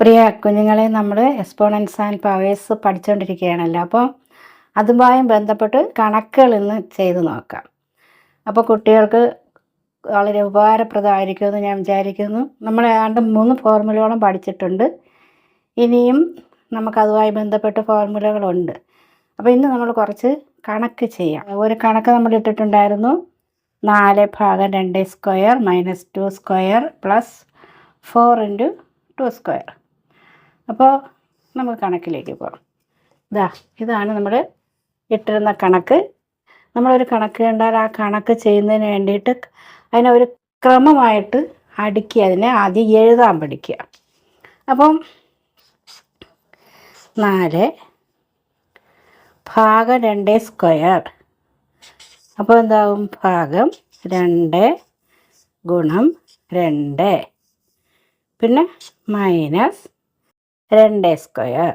പ്രിയ കുഞ്ഞുങ്ങളെ നമ്മൾ exponents and powers പഠിച്ചുകൊണ്ടിരിക്കുകയാണല്ലോ അപ്പോൾ അതുമായി ബന്ധപ്പെട്ട് കണക്കുകൾ ഇന്ന് ചെയ്ത് നോക്കാം. അപ്പോൾ കുട്ടികൾക്ക് വളരെ ഉപകാരപ്രദമായിരിക്കുമെന്ന് ഞാൻ വിചാരിക്കുന്നു. നമ്മൾ ഏതാണ്ട് മൂന്ന് ഫോർമുലയോളം പഠിച്ചിട്ടുണ്ട്. ഇനിയും നമുക്കതുമായി ബന്ധപ്പെട്ട് ഫോർമുലകളുണ്ട്. അപ്പോൾ ഇന്ന് നമ്മൾ കുറച്ച് കണക്ക് ചെയ്യാം. ഒരു കണക്ക് നമ്മൾ ഇട്ടിട്ടുണ്ടായിരുന്നു. നാല് ഭാഗം രണ്ട് square minus two square plus four into two square. അപ്പോൾ നമുക്ക് കണക്കിലേക്ക് പോകാം. ഇതാ ഇതാണ് നമ്മൾ ഇട്ടിരുന്ന കണക്ക്. നമ്മളൊരു കണക്ക് കണ്ടാൽ ആ കണക്ക് ചെയ്യുന്നതിന് വേണ്ടിയിട്ട് അതിനെ ഒരു ക്രമമായിട്ട് അടുക്കി അതിനെ ആദ്യം എഴുതാൻ പഠിക്കുക. അപ്പം നാല് ഭാഗം രണ്ട് സ്ക്വയർ. അപ്പോൾ എന്താവും? ഭാഗം രണ്ട് ഗുണം രണ്ട്. പിന്നെ മൈനസ് രണ്ട് സ്ക്വയർ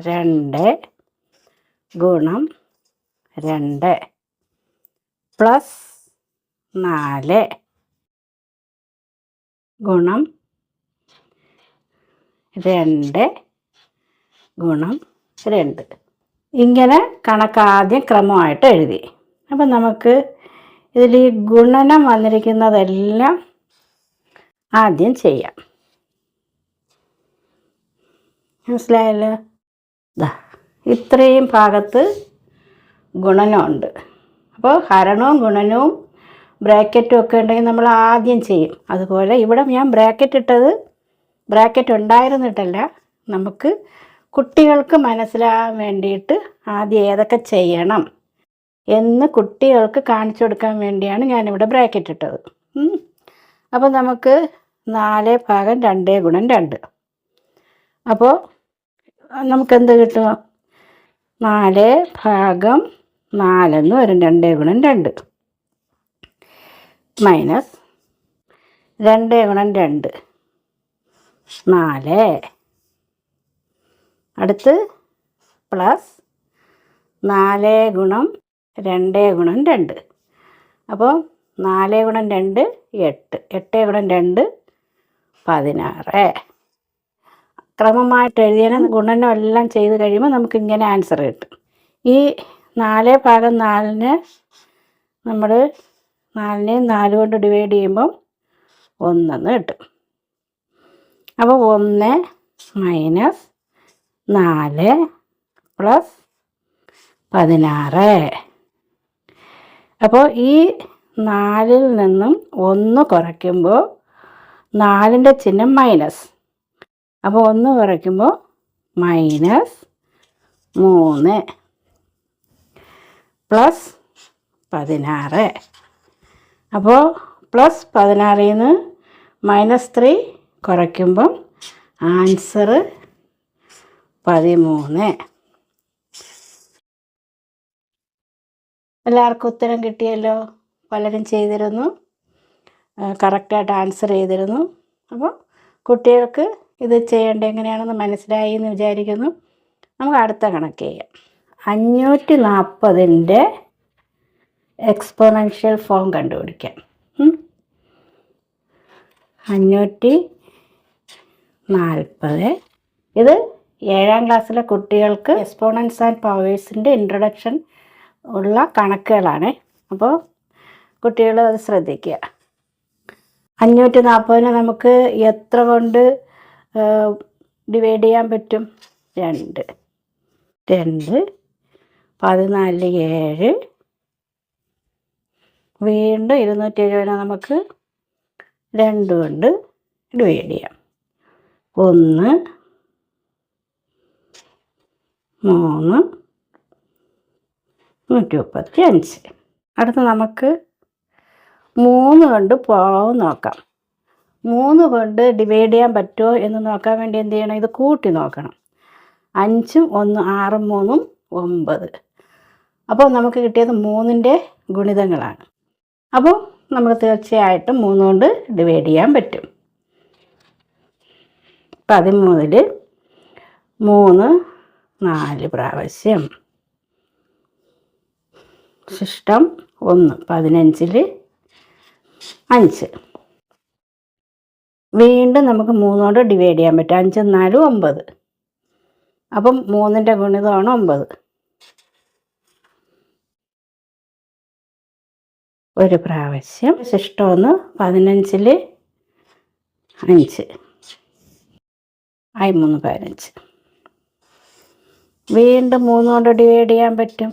രണ്ട് ഗുണം രണ്ട് പ്ലസ് നാല് ഗുണം രണ്ട് ഗുണം രണ്ട്. ഇങ്ങനെ കണക്ക് ആദ്യം ക്രമമായിട്ട് എഴുതി. അപ്പം നമുക്ക് ഇതിൽ ഈ ഗുണനം വന്നിരിക്കുന്നതെല്ലാം ആദ്യം ചെയ്യാം. മനസ്സിലായല്ലോ? ഇതാ ഇത്രയും ഭാഗത്ത് ഗുണനമുണ്ട്. അപ്പോൾ ഹരണവും ഗുണനവും ബ്രാക്കറ്റും ഒക്കെ ഉണ്ടെങ്കിൽ നമ്മൾ ആദ്യം ചെയ്യും. അതുപോലെ ഇവിടെ ഞാൻ ബ്രാക്കറ്റ് ഇട്ടത് ബ്രാക്കറ്റ് ഉണ്ടായിരുന്നിട്ടല്ല നമുക്ക് കുട്ടികൾക്ക് മനസ്സിലാകാൻ വേണ്ടിയിട്ട് ആദ്യം ഏതൊക്കെ ചെയ്യണം എന്ന് കുട്ടികൾക്ക് കാണിച്ചു കൊടുക്കാൻ വേണ്ടിയാണ് ഞാനിവിടെ ബ്രാക്കറ്റ് ഇട്ടത്. അപ്പോൾ നമുക്ക് നാല് ഭാഗം രണ്ടേ ഗുണം രണ്ട്. അപ്പോൾ നമുക്കെന്ത് കിട്ടുക? നാല് ഭാഗം നാലെന്ന് വരും. രണ്ട് ഗുണം രണ്ട്. മൈനസ് രണ്ട് ഗുണം രണ്ട്. നാല്. അടുത്ത് പ്ലസ് നാല് ഗുണം രണ്ട് ഗുണം രണ്ട്. അപ്പോൾ നാല് ഗുണം രണ്ട് എട്ട്. എട്ട് ഗുണം രണ്ട് പതിനാറ്. ക്രമമായിട്ട് എഴുതിയാൽ ഗുണനം എല്ലാം ചെയ്ത് കഴിയുമ്പോൾ നമുക്ക് ഇങ്ങനെ ആൻസർ കിട്ടും. ഈ നാല് ഭാഗം നാലിന് നമ്മൾ നാലിനെ നാല് കൊണ്ട് ഡിവൈഡ് ചെയ്യുമ്പം ഒന്നെന്ന് കിട്ടും. അപ്പോൾ ഒന്ന് മൈനസ് നാല് പ്ലസ് പതിനാറ്. അപ്പോൾ ഈ നാലിൽ നിന്നും ഒന്ന് കുറയ്ക്കുമ്പോൾ നാലിന്റെ ചിഹ്നം മൈനസ് അപ്പോൾ ഒന്ന് കുറയ്ക്കുമ്പോൾ മൈനസ് മൂന്ന് പ്ലസ് പതിനാറ്. അപ്പോൾ പ്ലസ് പതിനാറിൽ നിന്ന് മൈനസ് ത്രീ കുറയ്ക്കുമ്പം ആൻസർ പതിമൂന്ന്. എല്ലാവർക്കും ഉത്തരം കിട്ടിയല്ലോ? പലരും ചെയ്തിരുന്നു. കറക്റ്റായിട്ട് ആൻസർ ചെയ്തിരുന്നു. അപ്പോൾ കുട്ടികൾക്ക് ഇത് ചെയ്യേണ്ടത് എങ്ങനെയാണെന്ന് മനസ്സിലായി എന്ന് വിചാരിക്കുന്നു. നമുക്ക് അടുത്ത കണക്ക് ചെയ്യാം. അഞ്ഞൂറ്റി നാൽപ്പതിന്റെ എക്സ്പോണൻഷ്യൽ ഫോം കണ്ടുപിടിക്കാം. അഞ്ഞൂറ്റി നാൽപ്പത് ഇത് ഏഴാം ക്ലാസ്സിലെ കുട്ടികൾക്ക് എക്സ്പോണൻസ് ആൻഡ് പവേഴ്സിന്റെ ഇൻട്രൊഡക്ഷൻ ഉള്ള കണക്കുകളാണ്. അപ്പോൾ കുട്ടികൾ അത് ശ്രദ്ധിക്കുക. അഞ്ഞൂറ്റി നാൽപ്പതിന് നമുക്ക് എത്ര കൊണ്ട് ഡിവൈഡ് ചെയ്യാൻ പറ്റും. രണ്ട്. രണ്ട്. പതിനാല് ഏഴ്. വീണ്ടും ഇരുന്നൂറ്റി എഴുപതിനെ നമുക്ക്. രണ്ട് കൊണ്ട് ഡിവൈഡ് ചെയ്യാം. ഒന്ന്. മൂന്ന്. നൂറ്റി മുപ്പത്തി അഞ്ച്. അടുത്ത് നമുക്ക് മൂന്ന് കൊണ്ട് പോവും നോക്കാം. മൂന്ന് കൊണ്ട് ഡിവൈഡ് ചെയ്യാൻ പറ്റുമോ എന്ന് നോക്കാൻ വേണ്ടി എന്ത് ചെയ്യണം? ഇത് കൂട്ടി നോക്കണം. അഞ്ചും ഒന്ന് ആറും മൂന്നും ഒമ്പത്. അപ്പോൾ നമുക്ക് കിട്ടിയത് മൂന്നിന്റെ ഗുണിതങ്ങളാണ്. അപ്പോൾ നമുക്ക് തീർച്ചയായിട്ടും മൂന്ന് കൊണ്ട് ഡിവൈഡ് ചെയ്യാൻ പറ്റും. പതിമൂന്നിൽ മൂന്ന് നാല് പ്രാവശ്യം. ശിഷ്ടം ഒന്ന്. പതിനഞ്ചിൽ അഞ്ച്. വീണ്ടും നമുക്ക് മൂന്നോട് ഡിവൈഡ് ചെയ്യാൻ പറ്റും. അഞ്ചും നാലും ഒമ്പത്. അപ്പം മൂന്നിന്റെ ഗുണിതമാണ് ഒമ്പത്. ഒരു പ്രാവശ്യം ശിഷ്ടമൊന്ന് പതിനഞ്ചിൽ അഞ്ച്. ആയി മൂന്ന് പതിനഞ്ച്. വീണ്ടും മൂന്നോണ്ട് ഡിവൈഡ് ചെയ്യാൻ പറ്റും.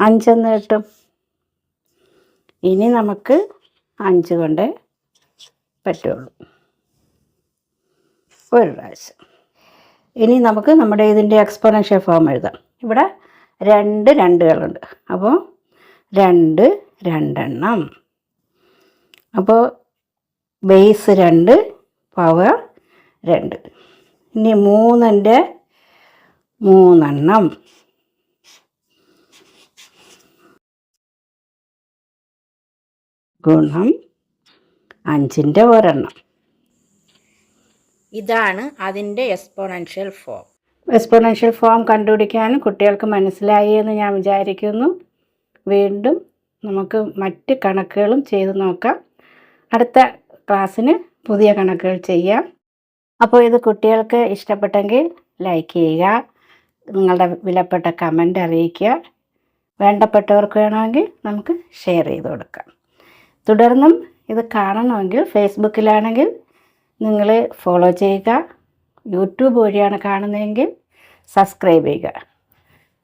അഞ്ചെന്ന് കിട്ടും. ഇനി നമുക്ക് അഞ്ച് കൊണ്ട് പറ്റുള്ളൂ. ഒരു പ്രാവശ്യം. ഇനി നമുക്ക് നമ്മുടെ ഇതിന്റെ എക്സ്പോണൻഷ്യൽ ഫോം എഴുതാം. ഇവിടെ രണ്ട് രണ്ടുകളുണ്ട്. അപ്പോൾ രണ്ട് രണ്ടെണ്ണം. അപ്പോൾ ബേസ് രണ്ട് പവർ രണ്ട്. ഇനി മൂന്നിന്റെ മൂന്നെണ്ണം. ഗുണം അഞ്ചിന്റെ ഒരെണ്ണം. ഇതാണ് അതിന്റെ എക്സ്പോണൻഷ്യൽ ഫോം. എക്സ്പോണൻഷ്യൽ ഫോം കണ്ടുപിടിക്കാനും കുട്ടികൾക്ക് മനസ്സിലായി എന്ന് ഞാൻ വിചാരിക്കുന്നു. വീണ്ടും നമുക്ക് മറ്റ് കണക്കുകളും ചെയ്ത് നോക്കാം. അടുത്ത ക്ലാസ്സിന് പുതിയ കണക്കുകൾ ചെയ്യാം. അപ്പോൾ ഇത് കുട്ടികൾക്ക് ഇഷ്ടപ്പെട്ടെങ്കിൽ ലൈക്ക് ചെയ്യുക നിങ്ങളുടെ വിലപ്പെട്ട കമന്റ് അറിയിക്കുക. വേണ്ടപ്പെട്ടവർക്ക് വേണമെങ്കിൽ നമുക്ക് ഷെയർ ചെയ്ത് കൊടുക്കാം. തുടർന്നും ഇത് കാണണമെങ്കിൽ ഫേസ്ബുക്കിലാണെങ്കിൽ നിങ്ങൾ ഫോളോ ചെയ്യുക. യൂട്യൂബ് വഴിയാണ് കാണുന്നതെങ്കിൽ സബ്സ്ക്രൈബ് ചെയ്യുക.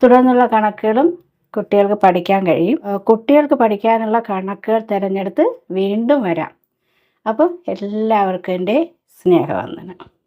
തുടർന്നുള്ള കണക്കുകളും കുട്ടികൾക്ക് പഠിക്കാൻ കഴിയും. കുട്ടികൾക്ക് പഠിക്കാനുള്ള കണക്കുകൾ തിരഞ്ഞെടുത്ത് വീണ്ടും വരാം. അപ്പോൾ എല്ലാവർക്കും എന്റെ സ്നേഹവന്ദനം.